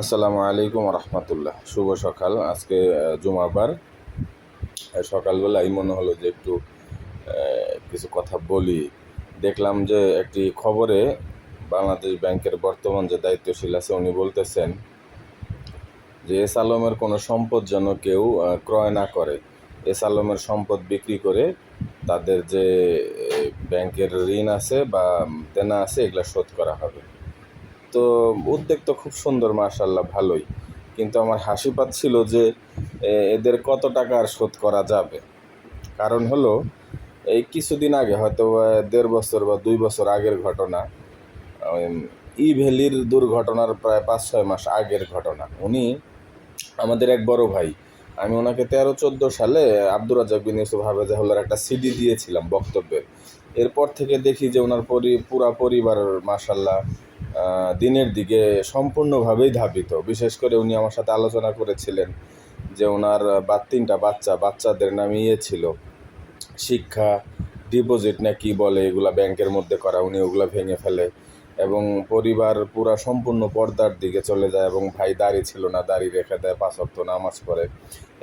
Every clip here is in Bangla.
আসসালামু আলাইকুম রহমতুল্লাহ। শুভ সকাল। আজকে জুমাবার। সকালবেলায় মনে হলো যে একটু কিছু কথা বলি। দেখলাম যে একটি খবরে বাংলাদেশ ব্যাংকের বর্তমান যে দায়িত্বশীল আছে, উনি বলতেছেন যে, এস আলমের কোনো সম্পদ যেন কেউ ক্রয় না করে। এস আলমের সম্পদ বিক্রি করে তাদের যে ব্যাংকের ঋণ আছে বা দেনা আছে, এগুলো শোধ করা হবে। তো উদ্যোগ তো খুব সুন্দর মার্শাল্লাহ ভালোই। কিন্তু আমার হাসি পাচ্ছিল যে এদের কত টাকা আর শোধ করা যাবে? কারণ হলো, এই কিছুদিন আগে হয়তো দেড় বছর বা দুই বছর আগের ঘটনা ই ভ্যালির দুর্ঘটনার প্রায় পাঁচ, ছয় মাস আগের ঘটনা। উনি আমাদের এক বড় ভাই, আমি ওনাকে তেরো, চোদ্দ সালে আব্দুর রাজাক বিন ইউসুফ হাফেজাহুল্লার একটা সিডি দিয়েছিলাম বক্তব্যের। এরপর থেকে দেখি যে, ওনার পরি, পুরা পরিবার মাসাল্লাহ দিনের দিকে সম্পূর্ণভাবেই ধাবিত। বিশেষ করে উনি আমার সাথে আলোচনা করেছিলেন যে ওনার বা তিনটা বাচ্চা, বাচ্চাদের নামে ইয়ে ছিল। শিক্ষা, ডিপোজিট না কি বলে এগুলা ব্যাংকের মধ্যে করা, উনি ওগুলো ভেঙে ফেলে এবং পরিবার পুরা সম্পূর্ণ পর্দার দিকে চলে যায় এবং ভাই দাড়ি ছিল না, দাড়ি রেখে দেয়, পাঁচ অক্ত নামাজ পড়ে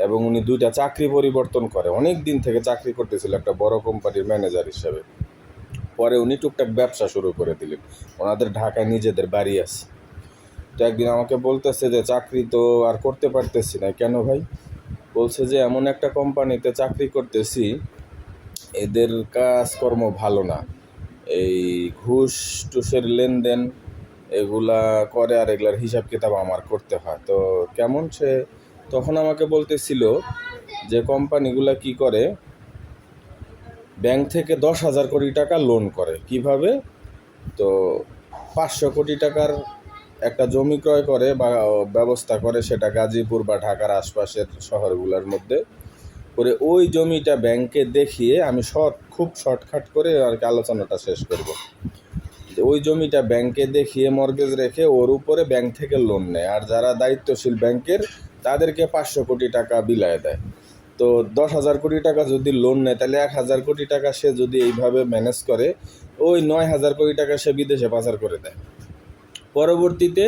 এবং উনি দুইটা চাকরি পরিবর্তন করে। অনেক দিন থেকে চাকরি করতেছিল একটা বড় কোম্পানির ম্যানেজার হিসেবে। পরে উনি টুকটাক ব্যবসা শুরু করে দিলেন। ওনাদের ঢাকায় নিজেদের বাড়ি আছে। তো একদিন আমাকে বলতেছে যে, চাকরি তো আর করতে পারতেছি না। কেন ভাই? বলছে যে, এমন একটা কোম্পানিতে চাকরি করতেছি, এদের কাজকর্ম ভালো না। এই ঘুষ টুসের লেনদেন, এগুলা করে আর এগুলার হিসাব কিতাব আমার করতে হয়। তো কেমন সে তখন আমাকে বলতেছিল যে, কোম্পানিগুলা কি করে ব্যাংক থেকে দশ হাজার কোটি টাকা লোন করে। কীভাবে? তো পাঁচশো কোটি টাকার একটা জমি ক্রয় করে বা ব্যবস্থা করে সেটা গাজীপুর বা ঢাকার আশপাশের শহরগুলোর মধ্যে করে ওই জমিটা ব্যাংকে দেখিয়ে আমি শর্ট, খুব শর্টকাট করে আর কি আলোচনাটা শেষ করব। ওই জমিটা ব্যাংকে দেখিয়ে মর্গেজ রেখে ওর উপরে ব্যাংক থেকে লোন নেয়। আর যারা দায়িত্বশীল ব্যাংকের, তাদেরকে পাঁচশো কোটি টাকা বিলায় দেয়। তো দশ হাজার কোটি টাকা যদি লোন নেয়, তাহলে এক হাজার কোটি টাকা সে যদি এইভাবে ম্যানেজ করে, ওই নয় হাজার কোটি টাকা সে বিদেশে পাচার করে দেয়। পরবর্তীতে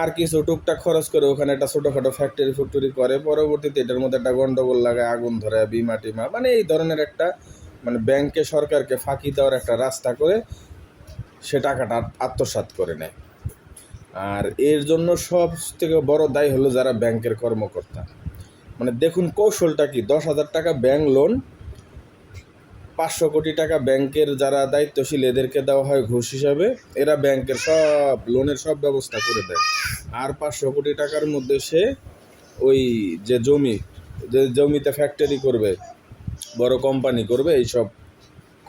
আর কিছু টুকটাক খরচ করে ওখানে একটা ছোটোখাটো ফ্যাক্টরি ফ্যাক্টরি করে, পরবর্তীতে এটার মধ্যে একটা গণ্ডগোল লাগায়, আগুন ধরে বিমা টিমা মানে এই ধরনের একটা মানে ব্যাংকে সরকারকে ফাঁকি দেওয়ার একটা রাস্তা করে সে টাকাটা আত্মসাৎ করে নেয়। আর এর জন্য সব থেকে বড় দায় হলো যারা ব্যাংকের কর্মকর্তা। মানে দেখুন কৌশলটা কি? দশ হাজার টাকা ব্যাংক লোন পাঁচশো কোটি টাকা ব্যাংকের যারা দায়িত্বশীল, এদেরকে দেওয়া হয় ঘুষ হিসাবে। এরা ব্যাংকের সব লোনের সব ব্যবস্থা করে দেয়। আর পাঁচশো কোটি টাকার মধ্যে সে ওই যে জমি, যে জমিতে ফ্যাক্টরি করবে, বড় কোম্পানি করবে, এইসব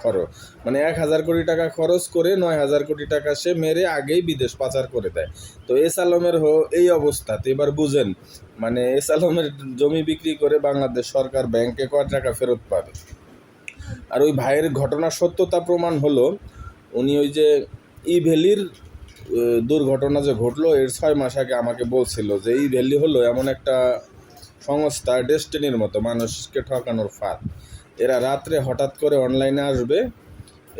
খরচ। মানে এক হাজার কোটি টাকা খরচ করে নয় হাজার কোটি টাকা সে মেরে আগেই বিদেশ পাচার করে দেয়। তো এস আলমের হো, এই অবস্থা তো এবার বুঝেন মানে এস আলমের জমি বিক্রি করে বাংলাদেশ সরকার ব্যাংকে কয় টাকা ফেরত পাবে? আর ওই ভাইয়ের ঘটনার সত্যতা প্রমাণ হলো, উনি ওই যে ই ভ্যালির দুর্ঘটনা যে ঘটলো, এর ছয় মাস আগে আমাকে বলছিল যে ই ভ্যালি হলো এমন একটা সংস্থা, ডেস্টিনির মতো মানুষকে ঠকানোর ফাঁদ। এরা রাত্রে হঠাৎ করে অনলাইনে আসবে,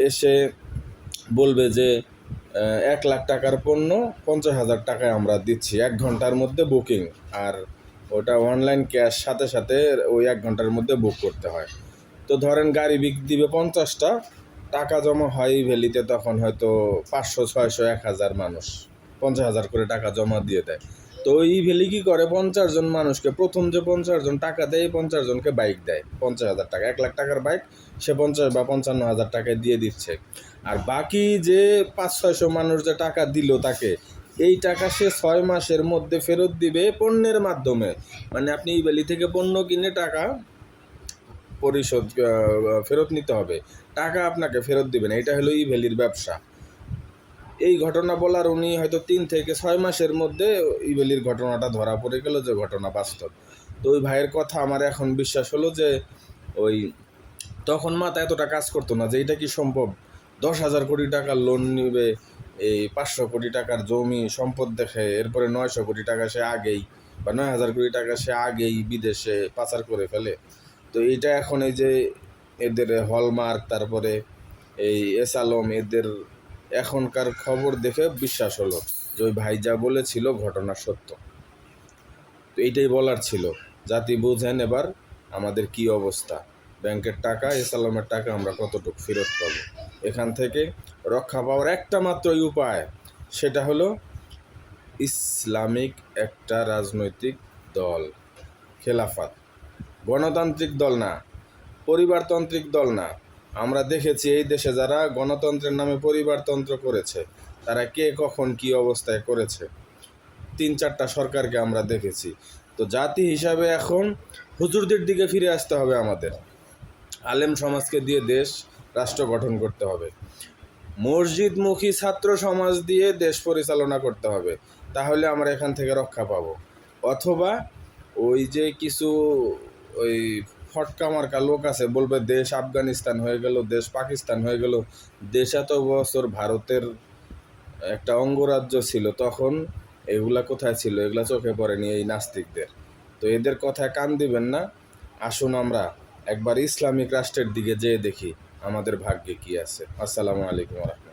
এসে বলবে যে এক লাখ টাকার পণ্য পঞ্চাশ হাজার টাকায় আমরা দিচ্ছি, এক ঘণ্টার মধ্যে বুকিং আর ওটা অনলাইন ক্যাশ সাথে সাথে ওই এক ঘণ্টার মধ্যে বুক করতে হয়। তো ধরেন গাড়ি বিক দিবে পঞ্চাশটা, টাকা জমা হয় ভ্যালিতে তখন হয়তো পাঁচশো, ছয়শো, এক হাজার মানুষ পঞ্চাশ হাজার করে টাকা জমা দিয়ে দেয়। তো এই ভ্যালি কী করে? পঞ্চাশ জন মানুষকে, প্রথম যে পঞ্চাশ জন টাকা দেয় পঞ্চাশ জনকে বাইক দেয়। পঞ্চাশ হাজার টাকা, এক লাখ টাকার বাইক সে পঞ্চাশ বা পঞ্চান্ন হাজার টাকায় দিয়ে দিচ্ছে। আর বাকি যে পাঁচ, ছয়শো মানুষ যে টাকা দিল তাকে, এই টাকা সে ছয় মাসের মধ্যে ফেরত দিবে পণ্যের মাধ্যমে। মানে আপনি এই ভ্যালি থেকে পণ্য কিনে টাকা পরিশোধ ফেরত নিতে হবে। টাকা আপনাকে ফেরত দিবেন এটা হলো ই ভ্যালির ব্যবসা। এই ঘটনা বলার উনি হয়তো তিন থেকে ছয় মাসের মধ্যে ই ভ্যালির ঘটনাটা ধরা পড়ে গেল যে ঘটনা বাস্তব। তো ওই ভাইয়ের কথা আমার এখন বিশ্বাস হলো যে ওই তখন মাথা এতটা কাজ করতো না যে এটা কি সম্ভব? দশ হাজার কোটি টাকার লোন নিবে, এই পাঁচশো কোটি টাকার জমি, সম্পদ দেখে, এরপরে নয়শো কোটি টাকা সে আগেই বা নয় হাজার কোটি টাকা সে আগেই বিদেশে পাচার করে ফেলে। তো এইটা এখন এই যে এদের হলমার্ক তারপরে এই এস আলম, এদের এখনকার খবর দেখে বিশ্বাস হলো যে ওই ভাই যা বলেছিল ঘটনা সত্য। তো এইটাই বলার ছিল। জাতি বুঝেন এবার আমাদের কি অবস্থা। ব্যাংকের টাকা, এসালামের টাকা আমরা কতটুকু ফেরত পাব? এখান থেকে রক্ষা পাওয়ার একটা মাত্রই উপায়, সেটা হলো ইসলামিক একটা রাজনৈতিক দল, খেলাফাত। গণতান্ত্রিক দল না, পরিবারতান্ত্রিক দল না। আমরা দেখেছি এই দেশে যারা গণতন্ত্রের নামে পরিবারতন্ত্র করেছে, তারা কে কখন কি অবস্থায় করেছে? তিন চারটা সরকারকে আমরা দেখেছি। তো জাতি হিসাবে এখন হুজুরদের দিকে ফিরে আসতে হবে আমাদের। আলেম সমাজকে দিয়ে দেশ রাষ্ট্র গঠন করতে হবে। মসজিদমুখী ছাত্র সমাজ দিয়ে দেশ পরিচালনা করতে হবে। তাহলে আমরা এখান থেকে রক্ষা পাবো। অথবা ওই যে কিছু ওই ফটকা মার্কা লোক আছে, বলবে দেশ আফগানিস্তান হয়ে গেল, দেশ পাকিস্তান হয়ে গেল। দেশ এত বছর ভারতের একটা অঙ্গরাজ্য ছিল, তখন এগুলা কোথায় ছিল? এগুলা চোখে পড়েনি এই নাস্তিকদের। তো এদের কথায় কান দিবেন না। আসুন আমরা একবার ইসলামিক রাষ্ট্রের দিকে যেয়ে দেখি, আমাদের ভাগ্যে কি আছে। আসসালামু আলাইকুম রহমতুল্লাহ।